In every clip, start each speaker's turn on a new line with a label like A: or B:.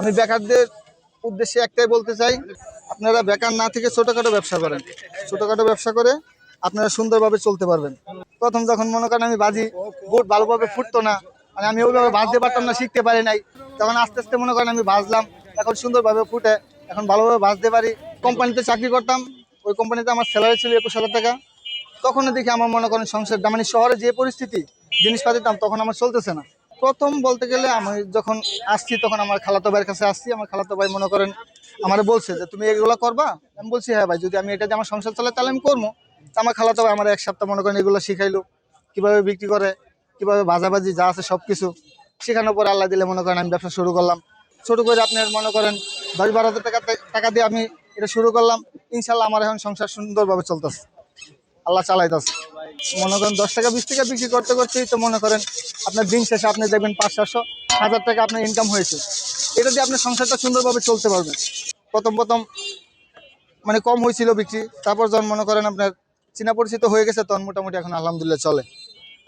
A: আমি বেকারদের উদ্দেশ্যে একটাই বলতে চাই, আপনারা বেকার না থেকে ছোটোখাটো ব্যবসা করেন। ছোটোখাটো ব্যবসা করে আপনারা সুন্দরভাবে চলতে পারবেন। প্রথম যখন মনে করেন আমি বাজি, বুট ভালোভাবে ফুটতো না মানে আমি ওইভাবে বাজতে পারতাম না, শিখতে পারি নাই, তখন আস্তে আস্তে মনে করেন আমি বাজলাম, এখন সুন্দরভাবে ফুটে, এখন ভালোভাবে বাজতে পারি। কোম্পানিতে চাকরি করতাম, ওই কোম্পানিতে আমার স্যালারি ছিল একুশ হাজার টাকা। তখনও দেখি আমার মনে করেন সংসারটা মানে শহরে যে পরিস্থিতি জিনিসপাতির দাম তখন আমার চলতেছে না। প্রথম বলতে গেলে আমি যখন আসছি, তখন আমার খালাতো ভাইয়ের কাছে আসছি। আমার খালাতো ভাই মনে করেন, আমার বলছে যে, তুমি এগুলো করবা? আমি বলছি হ্যাঁ ভাই, যদি আমি এটা দিয়ে আমার সংসার চালাই, তাহলে আমি করব। আমার খালাতো ভাই আমার এক সপ্তাহ মনে করেন এগুলো শিখাইলো, কীভাবে বিক্রি করে, কীভাবে ভাজাভাজি যা আছে সব কিছু শেখানোর পর আল্লাহ দিলে মনে করেন আমি ব্যবসা শুরু করলাম। ছোট করে আপনার মনে করেন দশ বারো হাজার টাকা টাকা দিয়ে আমি এটা শুরু করলাম। ইনশাল্লাহ আমার এখন সংসার সুন্দরভাবে চলতেছে। আল্লাহ চালাইতেছে। মনে করেন দশ টাকা, বিশ টাকা বিক্রি করতে করতেই তো মনে করেন আপনার দিন শেষে আপনি দেখবেন পাঁচ সাতশো হাজার টাকা আপনার ইনকাম হয়েছে। এটা দিয়ে আপনার সংসারটা সুন্দরভাবে চলতে পারবেন। প্রথম প্রথম মানে কম হয়েছিল বিক্রি, তারপর যখন মনে করেন আপনার চীনা পরিচিত হয়ে গেছে, তখন মোটামুটি এখন আলহামদুলিল্লাহ চলে।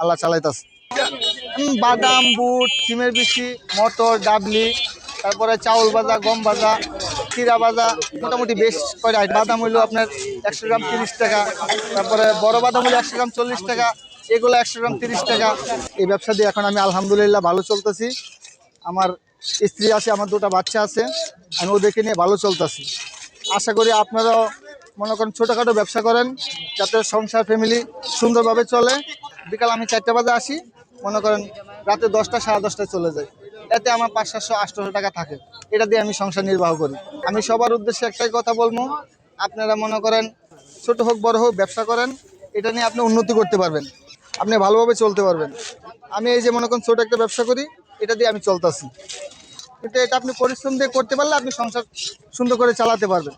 A: আল্লাহ চালাইতাছে। বাদাম, বুট, সিমের বিচি মটর, ডাবলি, তারপরে চাউল ভাজা, গম ভাজা চিরা ভাজা মোটামুটি বেশ কয়টা। বাদাম হইল আপনার একশো গ্রাম তিরিশ টাকা, তারপরে বড় বাদাম হলো একশো গ্রাম চল্লিশ টাকা, এগুলো একশো গ্রাম তিরিশ টাকা। এই ব্যবসা দিয়ে এখন আমি আলহামদুলিল্লাহ ভালো চলতেছি। আমার স্ত্রী আছে, আমার দুটো বাচ্চা আছে, আমি ওদেরকে নিয়ে ভালো চলতেছি। আশা করি আপনারাও মনে করেন ছোটোখাটো ব্যবসা করেন, যাতে সংসার ফ্যামিলি সুন্দরভাবে চলে। বিকাল আমি চারটে বাজে আসি, মনে করেন রাতে দশটা, সাড়ে দশটায় চলে যাই। এতে আমার পাঁচ, সাতশো, আটশোশো টাকা থাকে। এটা দিয়ে আমি সংসার নির্বাহ করি। আমি সবার উদ্দেশ্যে একটাই কথা বলব, আপনারা মনে করেন ছোট হোক, বড় হোক, ব্যবসা করেন, এটা নিয়ে আপনি উন্নতি করতে পারবেন। আপনি ভালোভাবে চলতে পারবেন। আমি এই যে মনে করেন ছোটো একটা ব্যবসা করি, এটা দিয়ে আমি চলতেছি। কিন্তু এটা আপনি পরিশ্রম দিয়ে করতে পারলে আপনি সংসার সুন্দর করে চালাতে পারবেন।